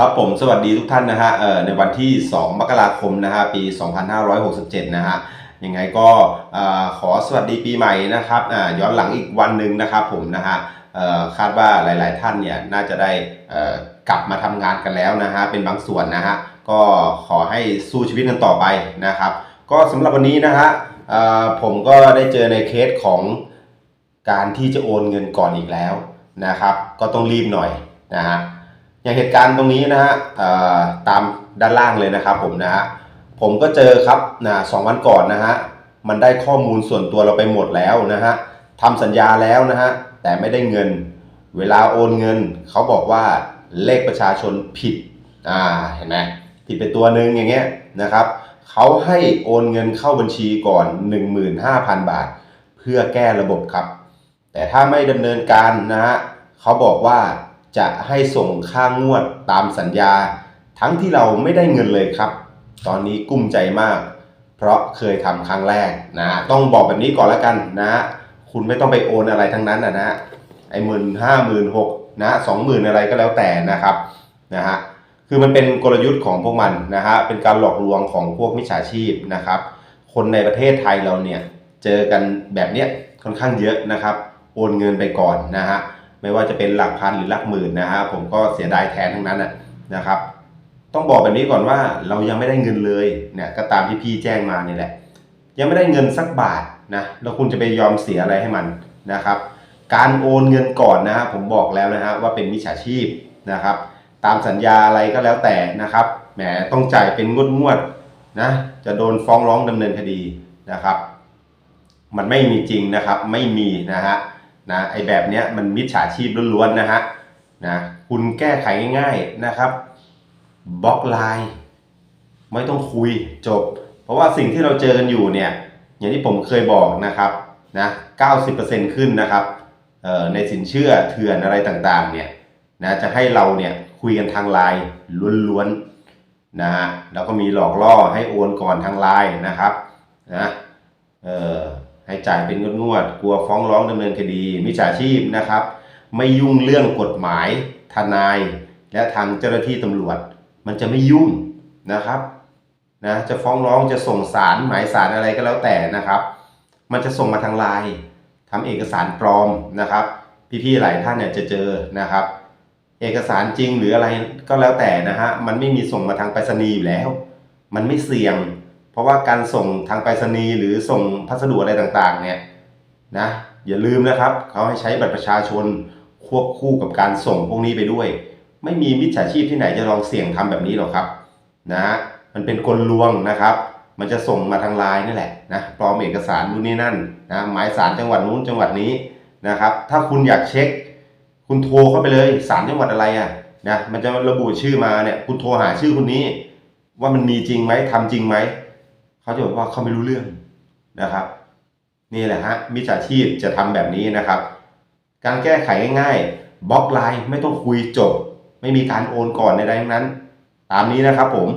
ครับผมสวัสดีทุกท่านนะฮะเอ่อในวันที่ 2 มกราคมนะฮะปี 2567 นะฮะยังไงก็ขอสวัสดีปีใหม่นะครับย้อนหลังอีกวันหนึ่งนะครับผมนะฮะคาดว่าหลาย ๆ ท่านเนี่ยน่าจะได้กลับมาทำงานกันแล้วนะฮะเป็นบางส่วนนะฮะก็ขอให้สู้ชีวิตกันต่อไปนะครับ ก็สำหรับวันนี้นะฮะผมก็ได้เจอในเคสของการที่จะโอนเงินก่อนอีกแล้วนะครับ ก็ต้องรีบหน่อยนะฮะ อย่างเหตุการณ์ตรงนี้นะฮะตามด้านล่างเลยนะครับผมนะฮะผมก็เจอครับนะสองวันก่อนนะฮะมันได้ข้อมูลส่วนตัวเราไปหมดแล้วนะฮะทำสัญญาแล้วนะฮะแต่ไม่ได้เงิน เวลาโอนเงินเขาบอกว่าเลขประชาชนผิดอ่าเห็นไหมผิดไปตัวหนึ่งอย่างเงี้ยนะครับเขาให้โอนเงินเข้าบัญชีก่อน 15,000 บาท เพื่อแก้ระบบครับ แต่ถ้าไม่ดำเนินการนะฮะเขาบอกว่า จะให้ส่งค่างวดตามสัญญา ทั้งที่เราไม่ได้เงินเลยครับ ตอนนี้กุ้มใจมาก เพราะเคยทำครั้งแรกนะต้องบอกแบบนี้ก่อนแล้วกันนะฮะคุณไม่ต้องไปโอนอะไรทั้งนั้นนะฮะไอ้หมื่นห้าหมื่นหกนะสองหมื่นอะไรก็แล้วแต่นะครับนะฮะคือมันเป็นกลยุทธ์ของพวกมันนะฮะเป็นการหลอกลวงของพวกมิจฉาชีพนะครับ คนในประเทศไทยเราเนี่ยเจอกันแบบเนี้ยค่อนข้างเยอะนะครับ โอนเงินไปก่อนนะฮะ ไม่ว่าจะเป็นหลักพันหรือหลักหมื่นนะฮะผมก็เสียดายแทนทั้งนั้นนะครับ ต้องบอกแบบนี้ก่อนว่าเรายังไม่ได้เงินเลยเนี่ยก็ตามที่พี่แจ้งมานี่แหละ ยังไม่ได้เงินสักบาทนะแล้วคุณจะไปยอมเสียอะไรให้มันนะครับ การโอนเงินก่อนนะฮะผมบอกแล้วนะฮะว่าเป็นมิจฉาชีพนะครับ ตามสัญญาอะไรก็แล้วแต่นะครับแหมต้องจ่ายเป็นงวดงวดๆนะจะโดนฟ้องร้องดำเนินคดีนะครับ มันไม่มีจริงนะครับ ไม่มีนะฮะ นะไอแบบเนี้ยมันมิจฉาชีพล้วนๆนะฮะนะคุณแก้ไขง่ายๆนะครับบล็อกไลน์ไม่ต้องคุยจบ เพราะว่าสิ่งที่เราเจอกันอยู่เนี่ยอย่างที่ผมเคยบอกนะครับนะ90%ขึ้นนะครับในสินเชื่อเถื่อนอะไรต่างๆเนี่ยนะจะให้เราเนี่ยคุยกันทางไลน์ล้วนๆนะฮะแล้วก็มีหลอกล่อให้โอนก่อนทางไลน์นะครับนะเออ ให้จ่ายเป็นงวดๆกลัวฟ้องร้องดำเนินคดีมิจฉาชีพนะครับ ไม่ยุ่งเรื่องกฎหมาย ทนาย และทางเจ้าหน้าที่ตำรวจ มันจะไม่ยุ่งนะครับนะจะฟ้องร้องจะส่งสารหมายสารอะไรก็แล้วแต่นะครับ มันจะส่งมาทางไลน์ทำเอกสารปลอมนะครับ พี่ๆหลายท่านเนี่ยจะเจอนะครับ เอกสารจริงหรืออะไรก็แล้วแต่นะฮะมันไม่มีส่งมาทางไปรษณีย์อยู่แล้ว มันไม่เสี่ยง เพราะว่าการส่งทางไปรษณีย์หรือส่งพัสดุอะไรต่างๆเนี่ยนะอย่าลืมนะครับเขาให้ใช้บัตรประชาชนควบคู่กับการส่งพวกนี้ไปด้วย ไม่มีมิจฉาชีพที่ไหนจะลองเสี่ยงทำแบบนี้หรอกครับนะมันเป็นกลลวงนะครับ มันจะส่งมาทางไลน์นี่แหละนะปลอมเอกสารนู่นนี่นั่นนะหมายสารจังหวัดนู้นจังหวัดนี้นะครับ ถ้าคุณอยากเช็ค คุณโทรเข้าไปเลยสารจังหวัดอะไรอะนะมันจะระบุชื่อมาเนี่ยคุณโทรหาชื่อคนนี้ ว่ามันมีจริงไหมทำจริงไหม เขาจะบอกว่าเขาไม่รู้เรื่องนะครับ นี่แหละฮะมิจฉาชีพจะทำแบบนี้นะครับ การแก้ไขง่ายๆบล็อกไลน์ไม่ต้องคุยจบ ไม่มีการโอนก่อนใดๆทั้งนั้น ตามนี้นะครับผม